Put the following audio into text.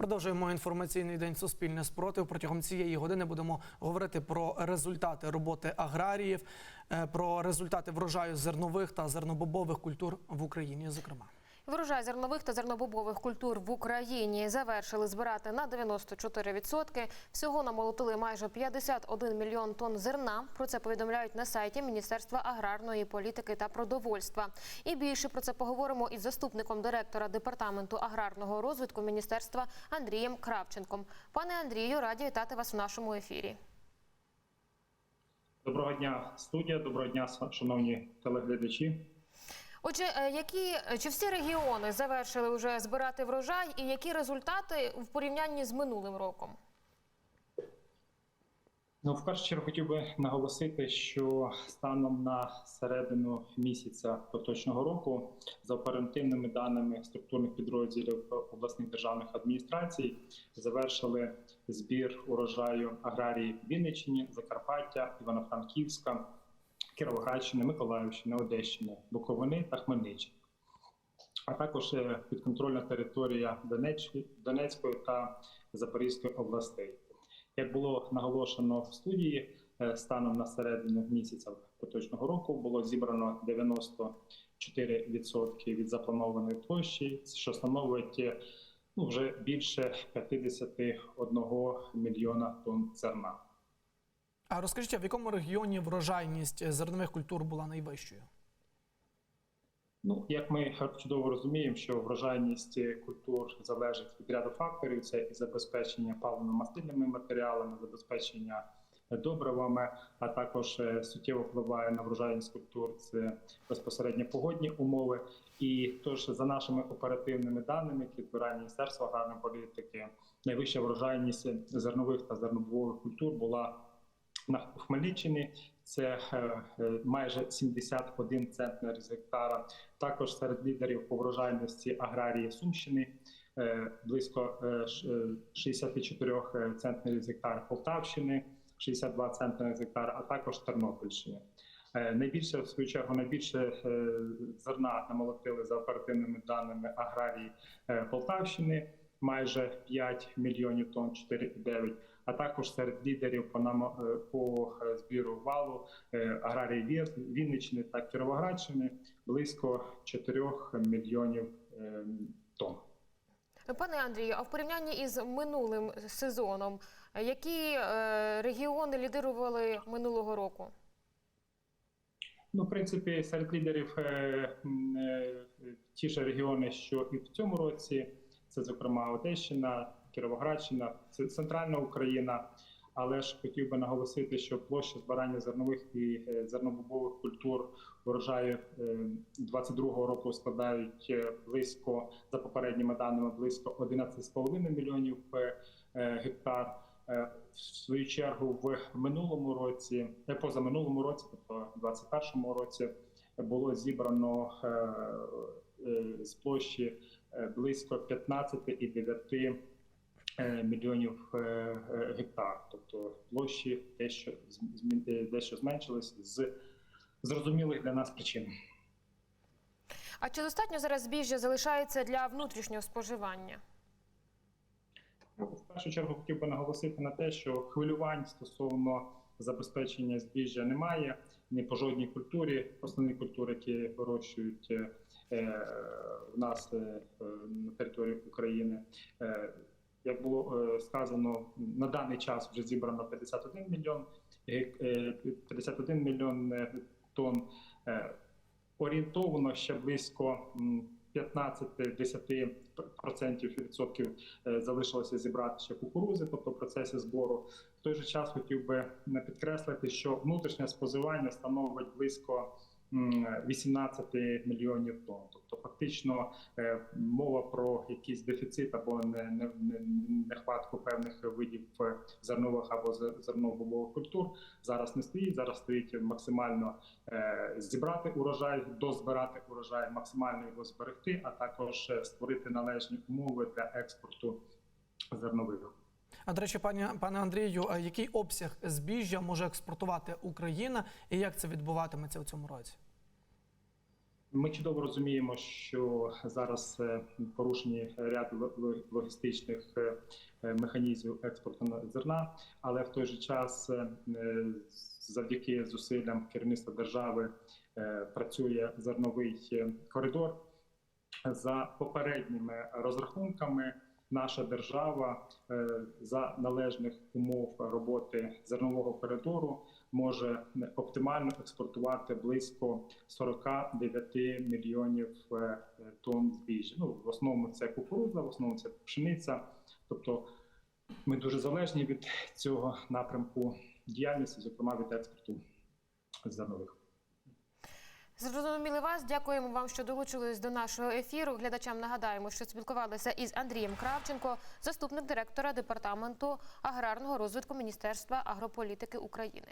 Продовжуємо інформаційний день Суспільне спротив. Протягом цієї години будемо говорити про результати роботи аграріїв, е, про результати врожаю зернових та зернобобових культур в Україні. Зокрема, Врожай зернових та зернобобових культур в Україні завершили збирати на 94%. Всього намолотили майже 51 мільйон тонн зерна. Про це повідомляють на сайті Міністерства аграрної політики та продовольства. І більше про це поговоримо із заступником директора департаменту аграрного розвитку міністерства Андрієм Кравченком. Пане Андрію, раді вітати вас в нашому ефірі. Доброго дня, студія. Доброго дня, шановні телеглядачі. Отже, е, які чи всі регіони завершили вже збирати врожай, і які результати в порівнянні з минулим роком? Ну, в першу чергу хотів би наголосити, що станом на середину місяця поточного року, за оперативними даними структурних підрозділів обласних державних адміністрацій, завершили збір урожаю аграрії Вінниччини, Закарпаття, Івано-Франківська, Кіровоградщини, Миколаївщини, Одещини, Буковини та Хмельниччини. А також е, підконтрольна територія Донецької та Запорізької областей. Як було наголошено в студії, е, станом на середину місяця поточного року було зібрано 94% від запланованої площі, що становить е, ну, вже більше 51 мільйона тонн зерна. А розкажіть, в якому регіоні врожайність зернових культур була найвищою? Ну, як ми чудово розуміємо, що врожайність культур залежить від ряду факторів: це і забезпечення паливно-мастильними матеріалами, забезпечення добривами, а також е, суттєво впливає на врожайність культур це безпосередньо погодні умови. І тож, за нашими оперативними даними, які збирає Міністерство аграрної політики, найвища врожайність зернових та зернобових культур була на Хмельниччині. Це е, е, майже 71 центнер з гектара. Також серед лідерів по врожайності аграрії Сумщини е, близько е, ш- е, 64 центнерів з гектара Полтавщини, 62 центнери з гектара, а також Тернопільщини. Найбільше в свою чергу найбільше зерна намолотили за оперативними даними аграрії Полтавщини. Майже 5 мільйонів тонн 4,9, а також серед лідерів по нам е, по е, збіру валу е, аграрії Вінниччини та Кіровоградщини близько 4 мільйонів тонн. Пане Андрію, а в порівнянні із минулим сезоном, які регіони лідирували минулого року? Ну, в принципі, серед лідерів ті ж регіони, що і в цьому році, це, зокрема, Одещина, Кіровоградщина, центральна Україна. Але ж хотів би наголосити, що площа збирання зернових і е, зернобобових культур урожаю 22-го року складають е, близько за попередніми даними близько 11,5 мільйонів е, е, гектар. Е, В свою чергу, в минулому році, е, позаминулому році, тобто в 2021 році, було зібрано е, е, з площі е, близько 15,9 е, мільйонів е, е, гектар. Тобто площі дещо е, дещо зменшились з зрозумілих для нас причин. А чи достатньо зараз збіжжя залишається для внутрішнього споживання? В першу чергу хотів би наголосити на те, що хвилювань стосовно забезпечення збіжжя немає ні по жодній культурі. Основні культури, які вирощують е, е, в нас е, е, на території України. Е, як було е, сказано, на даний час вже зібрано 51 мільйон гек- е, 51 мільйон е, тонн. Е, орієнтовно ще близько м, 15-10% відсотків е, залишилося зібрати ще кукурузи, тобто в процесі збору. В той же час хотів би підкреслити, що внутрішнє споживання становить близько 18 мільйонів тонн. Тобто, фактично е, мова про якийсь дефіцит або не, не, не, нехватку певних видів е, зернових або зе- зернових культур зараз не стоїть. Зараз стоїть максимально е, зібрати урожай, дозбирати урожай, максимально його зберегти, а також створити належні умови для експорту зернових. А до речі, пані пане Андрію, який обсяг збіжжя може експортувати Україна і як це відбуватиметься у цьому році? Ми чудово розуміємо, що зараз е, порушені ряд ло- ло- логістичних е, механізмів експорту зерна, але в той же час е, завдяки зусиллям керівництва держави працює зерновий коридор. За попередніми розрахунками, наша держава е, за належних умов роботи зернового коридору може оптимально експортувати близько 49 мільйонів е, тонн збіжжя. Ну в основному це кукурудза, в основному це пшениця. Тобто ми дуже залежні від цього напрямку діяльності, зокрема від експорту зернових. Зрозуміли вас. Дякуємо вам, що долучились до нашого ефіру. Глядачам нагадаємо, що спілкувалися із Андрієм Кравченко, заступник директора департаменту аграрного розвитку Міністерства агрополітики України.